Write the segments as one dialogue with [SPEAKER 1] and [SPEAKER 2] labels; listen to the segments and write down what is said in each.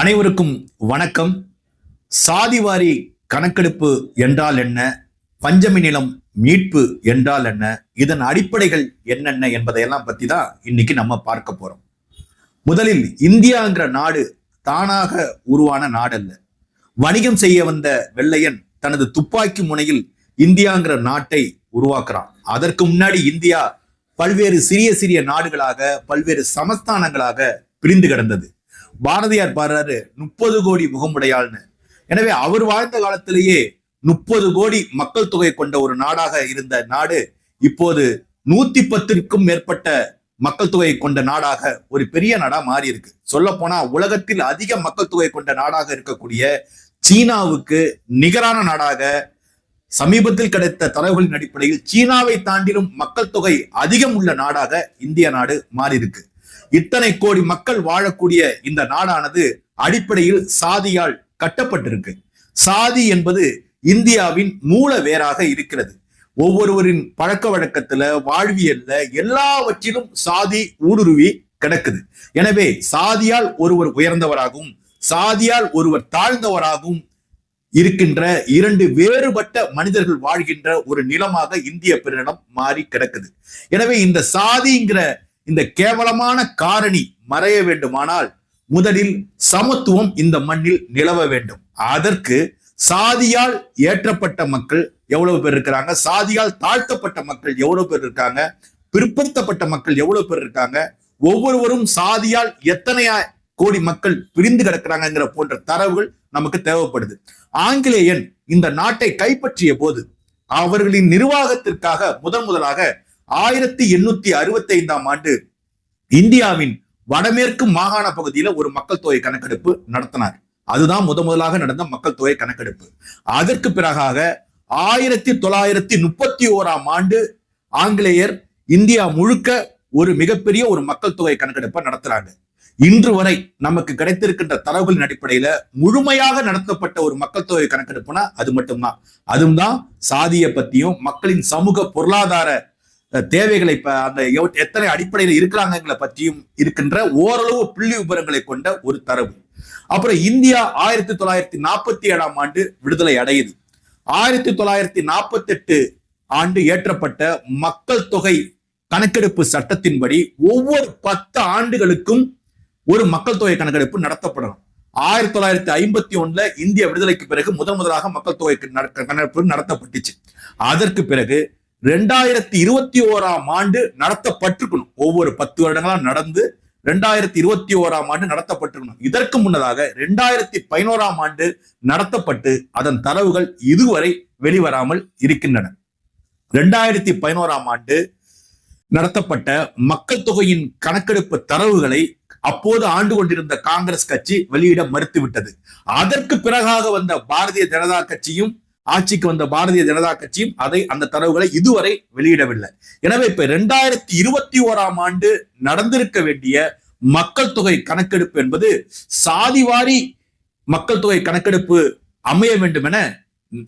[SPEAKER 1] அனைவருக்கும் வணக்கம். சாதிவாரி கணக்கெடுப்பு என்றால் என்ன? பஞ்சமி நிலம் மீட்பு என்றால் என்ன? இதன் அடிப்படைகள் என்னென்ன என்பதையெல்லாம் பத்தி தான் இன்னைக்கு நம்ம பார்க்க போறோம். முதலில் இந்தியாங்கிற நாடு தானாக உருவான நாடல்ல. வணிகம் செய்ய வந்த வெள்ளையன் தனது துப்பாக்கி முனையில் இந்தியாங்கிற நாட்டை உருவாக்குறான். அதற்கு முன்னாடி இந்தியா பல்வேறு சிறிய சிறிய நாடுகளாக பல்வேறு சமஸ்தானங்களாக பிரிந்து கிடந்தது. பாரதியார் பாடுறாரு முப்பது கோடி முகமுடையாள்னு. எனவே அவர் வாழ்ந்த காலத்திலேயே முப்பது கோடி மக்கள் தொகை கொண்ட ஒரு நாடாக இருந்த நாடு இப்போது நூத்தி பத்திற்கும் மேற்பட்ட மக்கள் தொகை கொண்ட நாடாக ஒரு பெரிய நாடா மாறி இருக்கு சொல்ல போனா உலகத்தில் அதிக மக்கள் தொகை கொண்ட நாடாக இருக்கக்கூடிய சீனாவுக்கு நிகரான நாடாக சமீபத்தில் கிடைத்த தரவுகளின் அடிப்படையில் சீனாவை தாண்டிலும் மக்கள் தொகை அதிகம் உள்ள நாடாக இந்திய நாடு மாறி இருக்கு இத்தனை கோடி மக்கள் வாழக்கூடிய இந்த நாடானது அடிப்படையில் சாதியால் கட்டப்பட்டிருக்கு. சாதி என்பது இந்தியாவின் மூல வேராக இருக்கிறது. ஒவ்வொருவரின் பழக்க வழக்கத்துல வாழ்வியல்ல எல்லாவற்றிலும் சாதி ஊடுருவி கிடக்குது. எனவே சாதியால் ஒருவர் உயர்ந்தவராகவும் சாதியால் ஒருவர் தாழ்ந்தவராகவும் இருக்கின்ற இரண்டு வேறுபட்ட மனிதர்கள் வாழ்கின்ற ஒரு நிலமாக இந்திய பெருநிலம் மாறி கிடக்குது. எனவே இந்த சாதிங்கிற இந்த கேவலமான காரணி மறைய வேண்டுமானால் முதலில் சமத்துவம் இந்த மண்ணில் நிலவ வேண்டும். அதற்கு சாதியால் ஏற்றப்பட்ட மக்கள் எவ்வளவு பேர் இருக்கிறாங்க? சாதியால் தாழ்த்தப்பட்ட மக்கள் எவ்வளவு பேர் இருக்காங்க? பிற்படுத்தப்பட்ட மக்கள் எவ்வளவு பேர் இருக்காங்க? ஒவ்வொருவரும் சாதியால் எத்தனையா கோடி மக்கள் பிரிந்து கிடக்கிறாங்கிற போன்ற தரவுகள் நமக்கு தேவைப்படுது. ஆங்கிலேயன் இந்த நாட்டை கைப்பற்றிய போது அவர்களின் நிர்வாகத்திற்காக முதன் முதலாக ஆயிரத்தி எண்ணூத்தி அறுபத்தி ஐந்தாம் ஆண்டு இந்தியாவின் வடமேற்கு மாகாண பகுதியில ஒரு மக்கள் தொகை கணக்கெடுப்பு நடத்தினார். அதுதான் முத முதலாக நடந்த மக்கள் தொகை கணக்கெடுப்பு. அதற்கு பிறகாக ஆயிரத்தி தொள்ளாயிரத்தி முப்பத்தி ஓராம் ஆண்டு ஆங்கிலேயர் இந்தியா முழுக்க ஒரு மிகப்பெரிய ஒரு மக்கள் தொகை கணக்கெடுப்பை நடத்துறாங்க. இன்று வரை நமக்கு கிடைத்திருக்கின்ற தரவுகளின் அடிப்படையில முழுமையாக நடத்தப்பட்ட ஒரு மக்கள் தொகை கணக்கெடுப்புனா அது மட்டும்தான். அதுவும் தான் சாதியை பத்தியும் மக்களின் சமூக பொருளாதார தேவைகளை அந்த எத்தனை அடிப்படையில் இருக்கிறாங்கிற பற்றியும் இருக்கின்ற ஓரளவு புள்ளி விவரங்களை கொண்ட ஒரு தரவு. அப்புறம் இந்தியா ஆயிரத்தி தொள்ளாயிரத்தி நாற்பத்தி ஏழாம் ஆண்டு விடுதலை அடையுது. ஆயிரத்தி தொள்ளாயிரத்தி நாற்பத்தி எட்டு ஆண்டு ஏற்றப்பட்ட மக்கள் தொகை கணக்கெடுப்பு சட்டத்தின்படி ஒவ்வொரு பத்து ஆண்டுகளுக்கும் ஒரு மக்கள் தொகை கணக்கெடுப்பு நடத்தப்படணும். ஆயிரத்தி தொள்ளாயிரத்தி ஐம்பத்தி ஒண்ணுல இந்திய விடுதலைக்கு பிறகு முதன் முதலாக மக்கள் தொகை கணக்கெடுப்பு நடத்தப்பட்டுச்சு. அதற்கு பிறகு ரெண்டாயிரத்தி இருபத்தி ஓராம் ஆண்டு நடத்தப்பட்டிருக்கணும். ஒவ்வொரு பத்து வருடங்களா நடந்து ரெண்டாயிரத்தி இருபத்தி ஓராம் ஆண்டு நடத்தப்பட்டிருக்கணும். இதற்கு முன்னதாக ரெண்டாயிரத்தி பதினோராம் ஆண்டு நடத்தப்பட்டு அதன் தரவுகள் இதுவரை வெளிவராமல் இருக்கின்றன. ரெண்டாயிரத்தி பதினோராம் ஆண்டு நடத்தப்பட்ட மக்கள் தொகையின் கணக்கெடுப்பு தரவுகளை அப்போது ஆண்டு கொண்டிருந்த காங்கிரஸ் கட்சி வெளியிட மறுத்துவிட்டது. அதற்கு பிறகாக வந்த பாரதிய ஜனதா கட்சியும் ஆட்சிக்கு வந்த பாரதிய ஜனதா கட்சியும் அதை அந்த தரவுகளை இதுவரை வெளியிடவில்லை. எனவே இப்ப இரண்டாயிரத்தி இருபத்தி ஓராம் ஆண்டு நடந்திருக்க வேண்டிய மக்கள் தொகை கணக்கெடுப்பு என்பது சாதிவாரி மக்கள் தொகை கணக்கெடுப்பு அமைய வேண்டும் என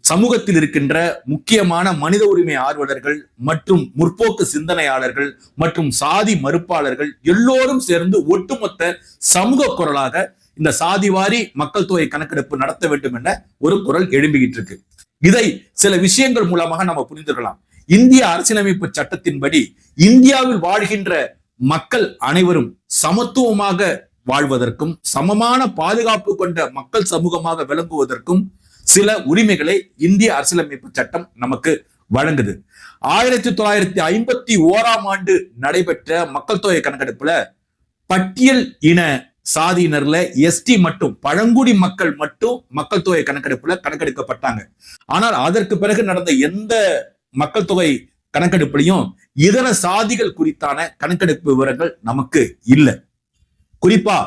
[SPEAKER 1] சமூகத்தில் இருக்கின்ற முக்கியமான மனித உரிமை ஆர்வலர்கள் மற்றும் முற்போக்கு சிந்தனையாளர்கள் மற்றும் சாதி மறுப்பாளர்கள் எல்லோரும் சேர்ந்து ஒட்டுமொத்த சமூக குரலாக இந்த சாதிவாரி மக்கள் தொகை கணக்கெடுப்பு நடத்த வேண்டும் என ஒரு குரல் எழும்பிக்கிட்டு இருக்கு. இதை சில விஷயங்கள் மூலமாக நம்ம புரிந்துக்கலாம் இந்திய அரசியலமைப்பு சட்டத்தின்படி இந்தியாவில் வாழ்கின்ற மக்கள் அனைவரும் சமத்துவமாக வாழ்வதற்கும் சமமான பாதுகாப்பு கொண்ட மக்கள் சமூகமாக விளங்குவதற்கும் சில உரிமைகளை இந்திய அரசியலமைப்பு சட்டம் நமக்கு வழங்குது. ஆயிரத்தி தொள்ளாயிரத்தி ஐம்பத்தி ஓராம் ஆண்டு நடைபெற்ற மக்கள் தொகை கணக்கெடுப்புல பட்டியல் இன சாதியினர்ல எஸ்டி மட்டும் பழங்குடி மக்கள் மட்டும் மக்கள் தொகை கணக்கெடுப்புல கணக்கெடுக்கப்பட்டாங்க. ஆனால் அதற்கு பிறகு நடந்த எந்த மக்கள் தொகை கணக்கெடுப்புலையும் இதர சாதிகள் குறித்தான கணக்கெடுப்பு விவரங்கள் நமக்கு இல்லை. குறிப்பா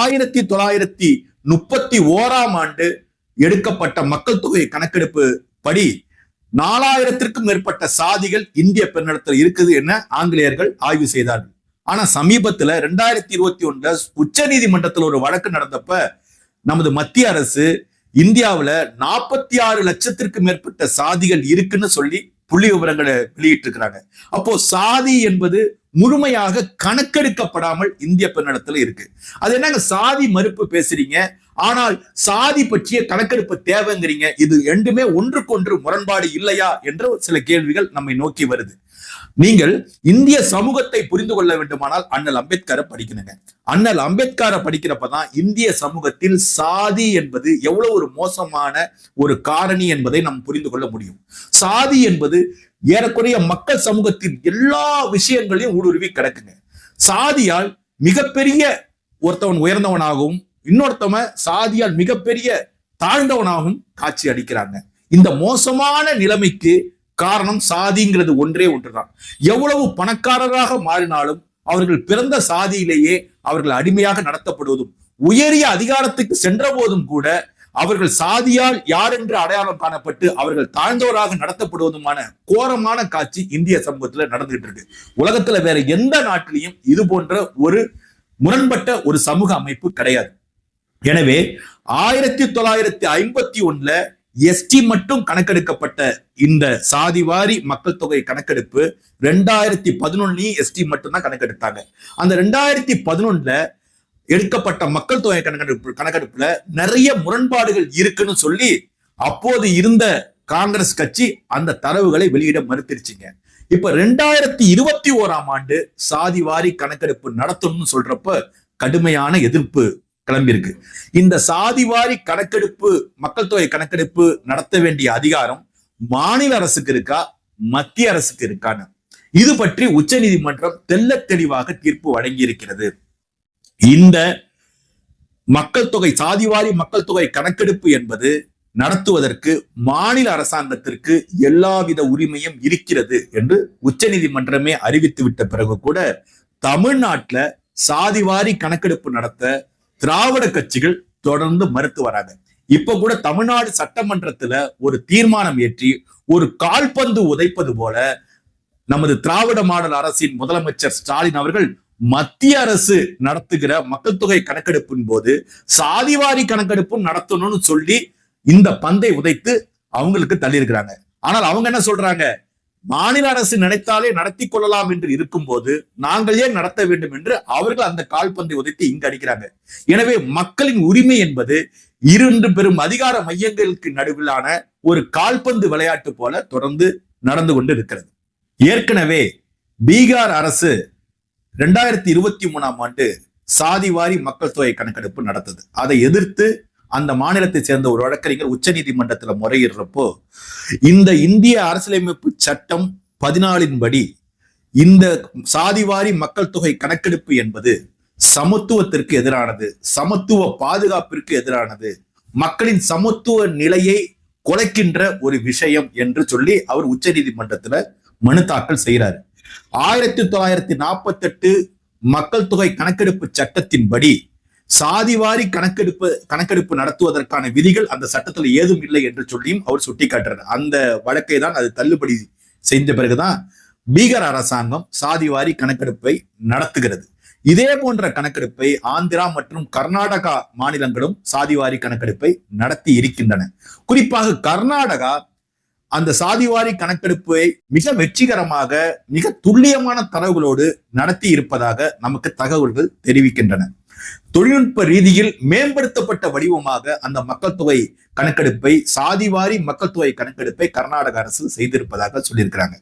[SPEAKER 1] ஆயிரத்தி தொள்ளாயிரத்தி முப்பத்தி ஓராம் ஆண்டு எடுக்கப்பட்ட மக்கள் தொகை கணக்கெடுப்பு படி நாலாயிரத்திற்கும் மேற்பட்ட சாதிகள் இந்திய பெண்ணிடத்தில் இருக்குது என ஆங்கிலேயர்கள் ஆய்வு செய்தார்கள். ஆனா சமீபத்துல ரெண்டாயிரத்தி இருபத்தி ஒண்ணுல உச்ச நீதிமன்றத்தில் ஒரு வழக்கு நடந்தப்ப நமது மத்திய அரசு இந்தியாவில நாற்பத்தி ஆறு லட்சத்திற்கு மேற்பட்ட சாதிகள் இருக்குன்னு சொல்லி புள்ளி விவரங்களை வெளியிட்டு இருக்கிறாங்க அப்போ சாதி என்பது முழுமையாக கணக்கெடுக்கப்படாமல் இந்திய பெண்ணிடத்துல இருக்கு. அது என்னங்க சாதி மறுப்பு பேசுறீங்க? ஆனால் சாதி பற்றிய கணக்கெடுப்பு தேவைங்கிறீங்க. இது ரெண்டுமே ஒன்றுக்கொன்று முரண்பாடு இல்லையா? என்ற சில கேள்விகள் நம்மை நோக்கி வருது. நீங்கள் இந்திய சமூகத்தை புரிந்து கொள்ள வேண்டுமானால் அண்ணல் அம்பேத்கரை படிக்கணுங்க. அண்ணல் அம்பேத்கரை படிக்கிறப்பதான் இந்திய சமூகத்தில் சாதி என்பது எவ்வளவு ஒரு மோசமான ஒரு காரணி என்பதை நாம் புரிந்து கொள்ள முடியும். சாதி என்பது ஏறக்குறைய மக்கள் சமூகத்தின் எல்லா விஷயங்களையும் ஊடுருவி கிடக்குங்க. சாதியால் மிகப்பெரிய ஒருத்தவன் உயர்ந்தவனாகவும் இன்னொருத்தவன் சாதியால் மிகப்பெரிய தாழ்ந்தவனாகவும் காட்சி அளிக்கிறாங்க இந்த மோசமான நிலைமைக்கு காரணம் சாதிங்கிறது ஒன்றே ஒன்றுதான். எவ்வளவு பணக்காரராக மாறினாலும் அவர்கள் பிறந்த சாதியிலேயே அவர்கள் அடிமையாக நடத்தப்படுவதும் உயரிய அதிகாரத்துக்கு சென்ற போதும் கூட அவர்கள் சாதியால் யார் என்று அடையாளம் காணப்பட்டு அவர்கள் தாழ்ந்தவராக நடத்தப்படுவதுமான கோரமான காட்சி இந்திய சமூகத்துல நடந்துகிட்டு இருக்கு. உலகத்துல வேற எந்த நாட்டிலையும் இது போன்ற ஒரு முரண்பட்ட ஒரு சமூக அமைப்பு கிடையாது. எனவே ஆயிரத்தி தொள்ளாயிரத்தி ஐம்பத்தி ஒண்ணுல எஸ்டி மட்டும் கணக்கெடுக்கப்பட்ட இந்த சாதிவாரி மக்கள் தொகை கணக்கெடுப்பு ரெண்டாயிரத்தி பதினொன்னுலயும் எஸ்டி மட்டும் தான் கணக்கெடுத்தாங்க. அந்த ரெண்டாயிரத்தி பதினொன்னுல எடுக்கப்பட்ட மக்கள் தொகை கணக்கெடுப்பு கணக்கெடுப்புல நிறைய முரண்பாடுகள் இருக்குன்னு சொல்லி அப்போது இருந்த காங்கிரஸ் கட்சி அந்த தரவுகளை வெளியிட மறுத்திருச்சுங்க. இப்ப ரெண்டாயிரத்தி இருபத்தி ஓராம் ஆண்டு சாதிவாரி கணக்கெடுப்பு நடத்தணும்னு சொல்றப்ப கடுமையான எதிர்ப்பு கிளம்பியிருக்கு. இந்த சாதிவாரி கணக்கெடுப்பு மக்கள் தொகை கணக்கெடுப்பு நடத்த வேண்டிய அதிகாரம் மாநில அரசுக்கு இருக்கா மத்திய அரசுக்கு இருக்கான்னு. இது பற்றி உச்ச நீதிமன்றம் தெல்ல தெளிவாக தீர்ப்பு வழங்கி இருக்கிறது இந்த மக்கள் தொகை சாதிவாரி மக்கள் தொகை கணக்கெடுப்பு என்பது நடத்துவதற்கு மாநில அரசாங்கத்திற்கு எல்லாவித உரிமையும் இருக்கிறது என்று உச்ச நீதிமன்றமே அறிவித்து விட்ட பிறகு கூட தமிழ்நாட்டுல சாதிவாரி கணக்கெடுப்பு நடத்த திராவிட கட்சிகள் தொடர்ந்து மறுத்து வராங்க. இப்ப கூட தமிழ்நாடு சட்டமன்றத்துல ஒரு தீர்மானம் ஏற்றி ஒரு கால்பந்து உதைப்பது போல நமது திராவிட மாடல் அரசின் முதலமைச்சர் ஸ்டாலின் அவர்கள் மத்திய அரசு நடத்துகிற மக்கள் தொகை கணக்கெடுப்பின் போது சாதிவாரி கணக்கெடுப்பும் நடத்தணும்னு சொல்லி இந்த பந்தை உதைத்து அவங்களுக்கு தள்ளி இருக்கிறாங்க ஆனால் அவங்க என்ன சொல்றாங்க? மாநில அரசு நினைத்தாலே நடத்தி கொள்ளலாம் என்று இருக்கும்போது நாங்கள் ஏன் நடத்த வேண்டும் என்று அவர்கள் அந்த கால்பந்தை உதைத்து இங்கு அடிக்கிறாங்க. எனவே மக்களின் உரிமை என்பது இரண்டு பெரும் அதிகார மையங்களுக்கு நடுவிலான ஒரு கால்பந்து விளையாட்டு போல தொடர்ந்து நடந்து கொண்டு இருக்கிறது ஏற்கனவே பீகார் அரசு ரெண்டாயிரத்தி இருபத்தி மூணாம் ஆண்டு சாதிவாரி மக்கள் தொகை கணக்கெடுப்பு நடத்தது. அதை எதிர்த்து அந்த மாநிலத்தை சேர்ந்த ஒரு வழக்கறிஞர் உச்சநீதிமன்றத்தில் முறையிடுறப்போ இந்த இந்திய அரசியலமைப்பு சட்டம் பதினாலின் படி இந்த சாதிவாரி மக்கள் தொகை கணக்கெடுப்பு என்பது சமத்துவத்திற்கு எதிரானது சமத்துவ பாதுகாப்பிற்கு எதிரானது மக்களின் சமத்துவ நிலையை குலைக்கின்ற ஒரு விஷயம் என்று சொல்லி அவர் உச்ச நீதிமன்றத்துல மனு தாக்கல் செய்கிறாரு ஆயிரத்தி தொள்ளாயிரத்தி நாற்பத்தி எட்டு மக்கள் தொகை கணக்கெடுப்பு சட்டத்தின்படி சாதிவாரி கணக்கெடுப்பு கணக்கெடுப்பு நடத்துவதற்கான விதிகள் அந்த சட்டத்தில் ஏதும் இல்லை என்று சொல்லியும் அவர் சுட்டிக்காட்டுறார். அந்த வழக்கை தான் அது தள்ளுபடி செய்த பிறகுதான் பீகார் அரசாங்கம் சாதிவாரி கணக்கெடுப்பை நடத்துகிறது. இதே போன்ற கணக்கெடுப்பை ஆந்திரா மற்றும் கர்நாடகா மாநிலங்களும் சாதிவாரி கணக்கெடுப்பை நடத்தி இருக்கின்றன. குறிப்பாக கர்நாடகா அந்த சாதிவாரி கணக்கெடுப்பை மிக வெற்றிகரமாக மிக துல்லியமான தரவுகளோடு நடத்தி இருப்பதாக நமக்கு தகவல்கள் தெரிவிக்கின்றன. தொழில்நுட்ப ரீதியில் மேம்படுத்தப்பட்ட வடிவமாக அந்த மக்கள் தொகை கணக்கெடுப்பை சாதிவாரி மக்கள் தொகை கணக்கெடுப்பை கர்நாடக அரசு செய்திருப்பதாக சொல்லியிருக்கிறாங்க.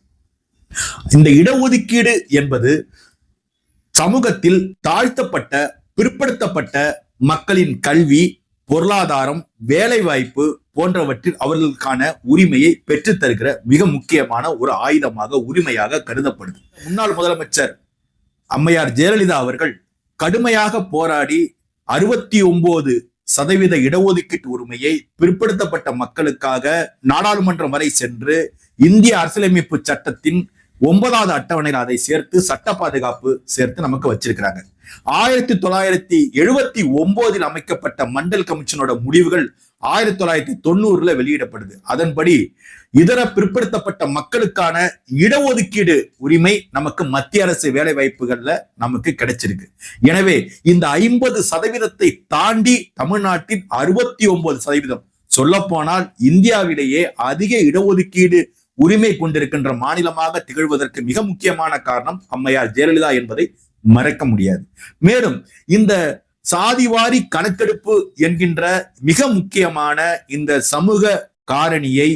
[SPEAKER 1] இந்த இடஒதுக்கீடு என்பது சமூகத்தில் தாழ்த்தப்பட்ட பிற்படுத்தப்பட்ட மக்களின் கல்வி பொருளாதாரம் வேலைவாய்ப்பு போன்றவற்றில் அவர்களுக்கான உரிமையை பெற்றுத்தருகிற மிக முக்கியமான ஒரு ஆயுதமாக உரிமையாக கருதப்படுது. முன்னாள் முதலமைச்சர் அம்மையார் ஜெயலலிதா அவர்கள் கடுமையாக போராடி அறுபத்தி ஒன்பது சதவீத இடஒதுக்கீட்டு உரிமையை பிற்படுத்தப்பட்ட மக்களுக்காக நாடாளுமன்றம் வரை சென்று இந்திய அரசியலமைப்பு சட்டத்தின் ஒன்பதாவது அட்டவணையில் அதை சேர்த்து சட்ட பாதுகாப்பு சேர்த்து நமக்கு வச்சிருக்கிறாங்க. ஆயிரத்தி தொள்ளாயிரத்தி எழுபத்தி ஒன்பதில் அமைக்கப்பட்ட மண்டல் கமிஷனோட முடிவுகள் ஆயிரத்தி தொள்ளாயிரத்தி தொண்ணூறுல வெளியிடப்படுது. அதன்படி இதர பிற்படுத்தப்பட்ட மக்களுக்கான இடஒதுக்கீடு உரிமை நமக்கு மத்திய அரசு வேலை வாய்ப்புகள்ல நமக்கு கிடைச்சிருக்கு. எனவே இந்த ஐம்பது சதவீதத்தை தாண்டி தமிழ்நாட்டின் அறுபத்தி ஒன்பது சதவீதம் சொல்ல போனால் இந்தியாவிலேயே அதிக இடஒதுக்கீடு உரிமை கொண்டிருக்கின்ற மாநிலமாக திகழ்வதற்கு மிக முக்கியமான காரணம் அம்மையார் ஜெயலலிதா என்பதை மறக்க முடியாது. மேலும் இந்த சாதிவாரி கணக்கெடுப்பு என்கின்ற மிக முக்கியமான இந்த சமூக காரணியை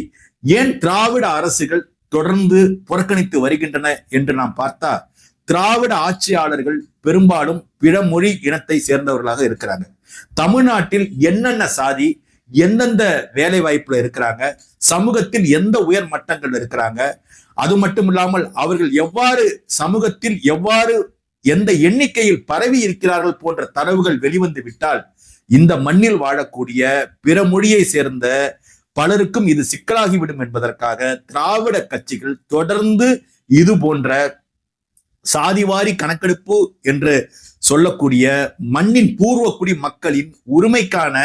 [SPEAKER 1] ஏன் திராவிட அரசுகள் தொடர்ந்து புறக்கணித்து வருகின்றன என்று நாம் பார்த்தா திராவிட ஆட்சியாளர்கள் பெரும்பாலும் பிறமொழி இனத்தை சேர்ந்தவர்களாக இருக்கிறாங்க. தமிழ்நாட்டில் என்னென்ன சாதி எந்தெந்த வேலை வாய்ப்புல இருக்கிறாங்க சமூகத்தில் எந்த உயர் மட்டங்கள் இருக்கிறாங்க அது மட்டும் இல்லாமல் அவர்கள் எவ்வாறு சமூகத்தில் எவ்வாறு எந்த எண்ணிக்கையில் பரவி இருக்கிறார்கள் போன்ற தரவுகள் வெளிவந்து விட்டால் இந்த மண்ணில் வாழக்கூடிய பிற மொழியை சேர்ந்த பலருக்கும் இது சிக்கலாகிவிடும் என்பதற்காக திராவிட கட்சிகள் தொடர்ந்து இது போன்ற சாதிவாரி கணக்கெடுப்பு என்று சொல்லக்கூடிய மண்ணின் பூர்வக்குடி மக்களின் உரிமைக்கான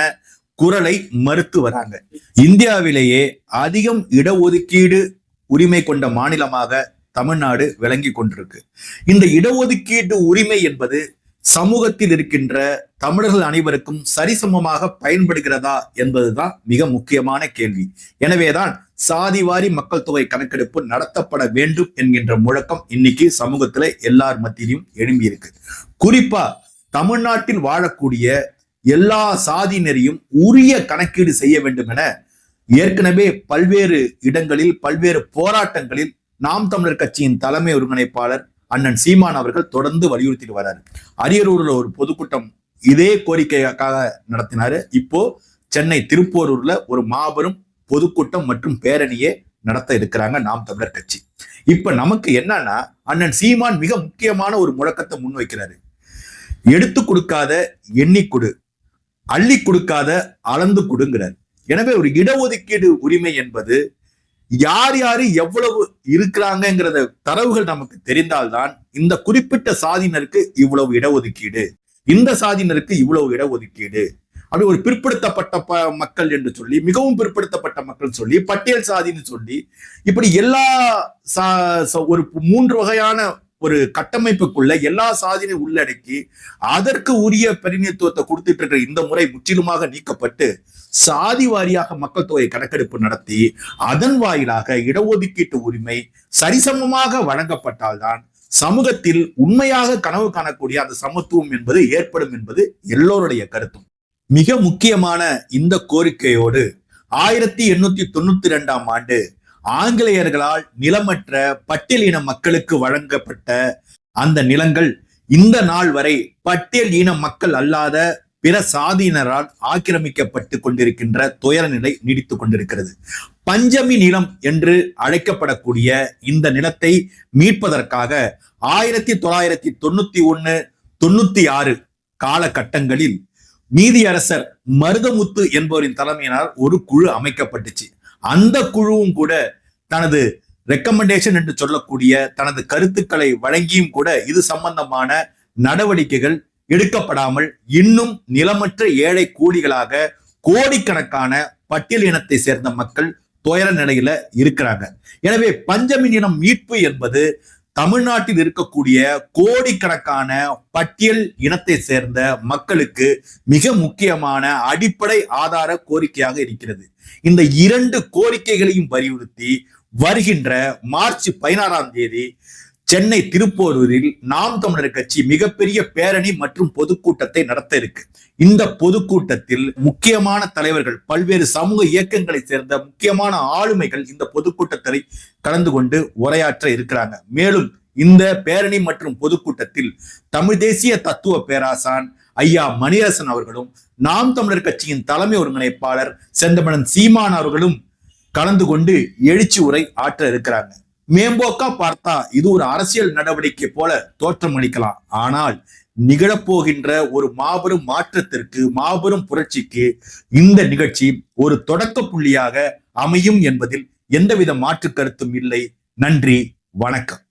[SPEAKER 1] குரலை மறுத்து வராங்க. இந்தியாவிலேயே அதிகம் இடஒதுக்கீடு உரிமை கொண்ட மாநிலமாக தமிழ்நாடு விளங்கி கொண்டிருக்கு. இந்த இடஒதுக்கீட்டு உரிமை என்பது சமூகத்தில் இருக்கின்ற தமிழர்கள் அனைவருக்கும் சரிசமமாக பயன்படுகிறதா என்பதுதான் மிக முக்கியமான கேள்வி. எனவேதான் சாதிவாரி மக்கள் தொகை கணக்கெடுப்பு நடத்தப்பட வேண்டும் என்கின்ற முழக்கம் இன்னைக்கு சமூகத்துல எல்லார் மத்தியிலும் எழும்பி இருக்கு குறிப்பா தமிழ்நாட்டில் வாழக்கூடிய எல்லா சாதியினரையும் உரிய கணக்கீடு செய்ய வேண்டும் என ஏற்கனவே பல்வேறு இடங்களில் பல்வேறு போராட்டங்களில் நாம் தமிழர் கட்சியின் தலைமை ஒருங்கிணைப்பாளர் அண்ணன் சீமான் அவர்கள் தொடர்ந்து வலியுறுத்திட்டு வர்றாரு அரியலூர்ல ஒரு பொதுக்கூட்டம் இதே கோரிக்கைக்காக நடத்தினாரு. இப்போ சென்னை திருப்போரூர்ல ஒரு மாபெரும் பொதுக்கூட்டம் மற்றும் பேரணியை நடத்த இருக்கிறாங்க நாம் தமிழர் கட்சி. இப்ப நமக்கு என்னன்னா அண்ணன் சீமான் மிக முக்கியமான ஒரு முழக்கத்தை முன்வைக்கிறாரு எடுத்து கொடுக்காத எண்ணி அள்ளி கொடுக்காத அளந்து கொடுங்கிறார். எனவே ஒரு இடஒதுக்கீடு உரிமை என்பது யார் யாரு எவ்வளவு இருக்கிறாங்கிறத தரவுகள் நமக்கு தெரிந்தால்தான் இந்த குறிப்பிட்ட சாதியினருக்கு இவ்வளவு இடஒதுக்கீடு. இந்த சாதியினருக்கு இவ்வளவு இடஒதுக்கீடு. அப்படி ஒரு பிற்படுத்தப்பட்ட ப மக்கள் என்று சொல்லி மிகவும் பிற்படுத்தப்பட்ட மக்கள் சொல்லி பட்டியல் சாதின்னு சொல்லி இப்படி எல்லா ஒரு மூன்று வகையான ஒரு கட்டமைப்புக்குள்ள எல்லா சாதினையும் உள்ளடக்கி அதற்கு உரிய பிரதிநிதித்துவத்தை கொடுத்துட்டு இருக்கிற இந்த முறை முற்றிலுமாக நீக்கப்பட்டு சாதி வாரியாக மக்கள் தொகை கணக்கெடுப்பு நடத்தி அதன் வாயிலாக இடஒதுக்கீட்டு உரிமை சரிசமமாக வழங்கப்பட்டால்தான் சமூகத்தில் உண்மையாக கனவு காணக்கூடிய அந்த சமத்துவம் என்பது ஏற்படும் என்பது எல்லோருடைய கருத்தும். மிக முக்கியமான இந்த கோரிக்கையோடு ஆயிரத்தி எண்ணூத்தி தொண்ணூத்தி ரெண்டாம் ஆண்டு ஆங்கிலேயர்களால் நிலமற்ற பட்டியல் இன மக்களுக்கு வழங்கப்பட்ட அந்த நிலங்கள் இந்த நாள் வரை பட்டியல் இன மக்கள் அல்லாத பிற சாதியினரால் ஆக்கிரமிக்கப்பட்டு கொண்டிருக்கின்ற துயர நிலை நீடித்துக் கொண்டிருக்கிறது. பஞ்சமி நிலம் என்று அழைக்கப்படக்கூடிய இந்த நிலத்தை மீட்பதற்காக ஆயிரத்தி தொள்ளாயிரத்தி தொண்ணூத்தி ஒன்னு தொண்ணூத்தி ஆறு காலகட்டங்களில் நீதியரசர் மருதமுத்து என்பவரின் தலைமையினால் ஒரு குழு அமைக்கப்பட்டுச்சு. அந்த குழுவும் கூட தனது ரெக்கமெண்டேஷன் என்று சொல்லக்கூடிய தனது கருத்துக்களை வழங்கியும் கூட இது சம்பந்தமான நடவடிக்கைகள் எடுக்கப்படாமல் இன்னும் நிலமற்ற ஏழை கூலிகளாக கோடிக்கணக்கான பட்டியல் இனத்தை சேர்ந்த மக்கள் துயர நிலையில இருக்கிறாங்க. எனவே பஞ்சமி நிலம் மீட்பு என்பது தமிழ்நாட்டில் இருக்கக்கூடிய கோடிக்கணக்கான பட்டியல் இனத்தை சேர்ந்த மக்களுக்கு மிக முக்கியமான அடிப்படை ஆதார கோரிக்கையாக இருக்கிறது. இந்த இரண்டு கோரிக்கைகளையும் வலியுறுத்தி வருகின்ற மார்ச் பதினாறாம் தேதி சென்னை திருப்போரூரில் நாம் தமிழர் கட்சி மிகப்பெரிய பேரணி மற்றும் பொதுக்கூட்டத்தை நடத்த இருக்கு. இந்த பொதுக்கூட்டத்தில் முக்கியமான தலைவர்கள் பல்வேறு சமூக இயக்கங்களை சேர்ந்த முக்கியமான ஆளுமைகள் இந்த பொதுக்கூட்டத்தை கலந்து கொண்டு உரையாற்ற இருக்கிறாங்க. மேலும் இந்த பேரணி மற்றும் பொதுக்கூட்டத்தில் தமிழ் தேசிய தத்துவ பேராசான் ஐயா மணியரசன் அவர்களும் நாம் தமிழர் கட்சியின் தலைமை ஒருங்கிணைப்பாளர் செந்தமனன் சீமான் அவர்களும் கலந்து கொண்டு எழுச்சி உரை ஆற்ற இருக்கிறாங்க. மேம்போக்கா பார்த்தா இது ஒரு அரசியல் நடவடிக்கை போல தோற்றம் அளிக்கலாம். ஆனால் நிகழப்போகின்ற ஒரு மாபெரும் மாற்றத்திற்கு மாபெரும் புரட்சிக்கு இந்த நிகழ்ச்சி ஒரு தொடக்க புள்ளியாக அமையும் என்பதில் எந்தவித மாற்று கருத்தும் இல்லை. நன்றி வணக்கம்.